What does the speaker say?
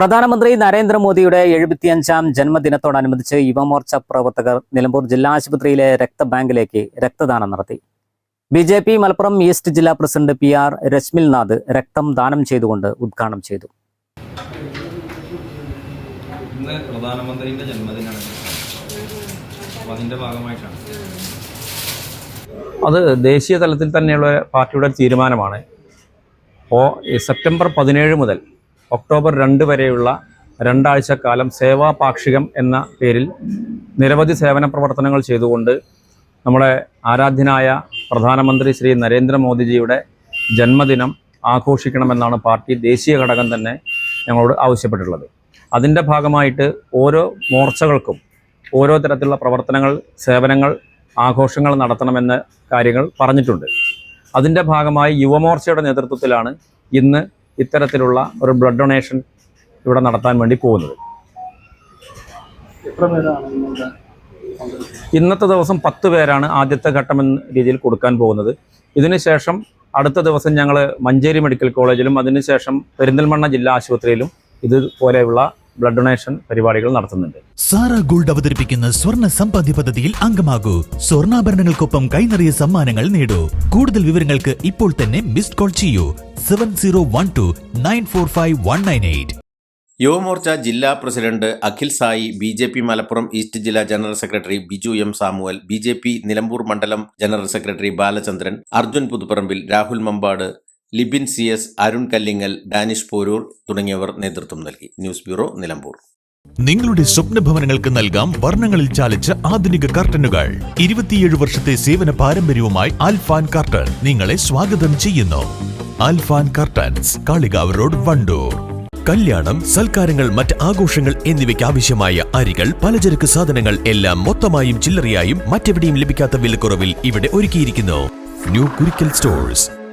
പ്രധാനമന്ത്രി നരേന്ദ്രമോദിയുടെ എഴുപത്തിയഞ്ചാം ജന്മദിനത്തോടനുബന്ധിച്ച് യുവമോർച്ച പ്രവർത്തകർ നിലമ്പൂർ ജില്ലാ ആശുപത്രിയിലെ രക്തബാങ്കിലേക്ക് രക്തദാനം നടത്തി. B J P Malappuram east ജില്ലാ പ്രസിഡന്റ് പി ആർ രശ്മിൽനാഥ് രക്തം ദാനം ചെയ്തുകൊണ്ട് ഉദ്ഘാടനം ചെയ്തു. ഇന്ന് പ്രധാനമന്ത്രിയുടെ ജന്മദിനമാണ്. ഭാഗമായിട്ടാണ്. അത് ദേശീയ തലത്തിൽ തന്നെയുള്ള പാർട്ടിയുടെ തീരുമാനമാണ്. അപ്പോൾ സെപ്റ്റംബർ പതിനേഴ് മുതൽ ഒക്ടോബർ രണ്ട് വരെയുള്ള രണ്ടാഴ്ചക്കാലം സേവാ പാക്ഷികം എന്ന പേരിൽ നിരവധി സേവന പ്രവർത്തനങ്ങൾ ചെയ്തുകൊണ്ട് നമ്മുടെ ആരാധ്യനായ പ്രധാനമന്ത്രി ശ്രീ നരേന്ദ്രമോദിജിയുടെ ജന്മദിനം ആഘോഷിക്കണമെന്നാണ് പാർട്ടി ദേശീയ ഘടകം തന്നെ ഞങ്ങളോട് ആവശ്യപ്പെട്ടിട്ടുള്ളത്. അതിന്റെ ഭാഗമായിട്ട് ഓരോ മോർച്ചകൾക്കും ഓരോ തരത്തിലുള്ള പ്രവർത്തനങ്ങൾ സേവനങ്ങൾ ആഘോഷങ്ങൾ നടത്തണമെന്ന കാര്യങ്ങൾ പറഞ്ഞിട്ടുണ്ട്. അതിന്റെ ഭാഗമായി യുവമോർച്ചയുടെ നേതൃത്വത്തിലാണ് ഇന്ന് ഇത്തരത്തിലുള്ള ഒരു ബ്ലഡ് ഡൊണേഷൻ ഇവിടെ നടത്താൻ വേണ്ടി പോകുന്നത്. ഇന്നത്തെ ദിവസം പത്ത് പേരാണ് ആദ്യത്തെ ഘട്ടം എന്ന രീതിയിൽ കൊടുക്കാൻ പോകുന്നത്. ഇതിനുശേഷം അടുത്ത ദിവസം ഞങ്ങൾ മഞ്ചേരി മെഡിക്കൽ കോളേജിലും അതിനുശേഷം പെരിന്തൽമണ്ണ ജില്ലാ ആശുപത്രിയിലും ഇതുപോലെയുള്ള ബ്ലഡ് ഡൊണേഷൻ പരിപാടികൾ നടത്തുന്നുണ്ട്. സാറ ഗോൾഡ് അവതരിപ്പിക്കുന്ന സ്വർണ സമ്പാദ്യ പദ്ധതിയിൽ അംഗമാകൂ. സ്വർണാഭരണങ്ങൾക്കൊപ്പം കൈനിറിയ സമ്മാനങ്ങൾ നേടൂ. കൂടുതൽ വിവരങ്ങൾക്ക് ഇപ്പോൾ തന്നെ മിസ്ഡ് കോൾ ചെയ്യൂ. Seven zero one two nine four five one nine eight. Yuvamorcha ജില്ലാ president Akhil Sai B J P Malappuram east ജില്ലാ general secretary Biju M Samuel B J P Nilambur മണ്ഡലം general secretary Balachandran Arjun Puthuparambil Rahul Mambad Libin C S Arun Kallingal Danish Poroor തുടങ്ങിയവർ നേതൃത്വം നൽകി. News bureau Nilambur. നിങ്ങളുടെ സ്വപ്ന ഭവനങ്ങൾക്ക് നൽകാം വർണങ്ങളിൽ ചാലിച്ച ആധുനിക കർട്ടനുകൾ. ഇരുപത്തിയേഴ് വർഷത്തെ സേവന പാരമ്പര്യവുമായി അൽഫാൻ കർട്ടൻ നിങ്ങളെ സ്വാഗതം ചെയ്യുന്നു. Alfan curtains Kalikavu road Wandoor. കല്യാണം സൽക്കാരങ്ങൾ മറ്റ് ആഘോഷങ്ങൾ എന്നിവയ്ക്ക് ആവശ്യമായ അരികൾ പലചരക്ക് സാധനങ്ങൾ എല്ലാം മൊത്തമായും ചില്ലറയായും മറ്റെവിടെയും ലഭിക്കാത്ത വിലക്കുറവിൽ ഇവിടെ ഒരുക്കിയിരിക്കുന്നു. New Kurikkal stores.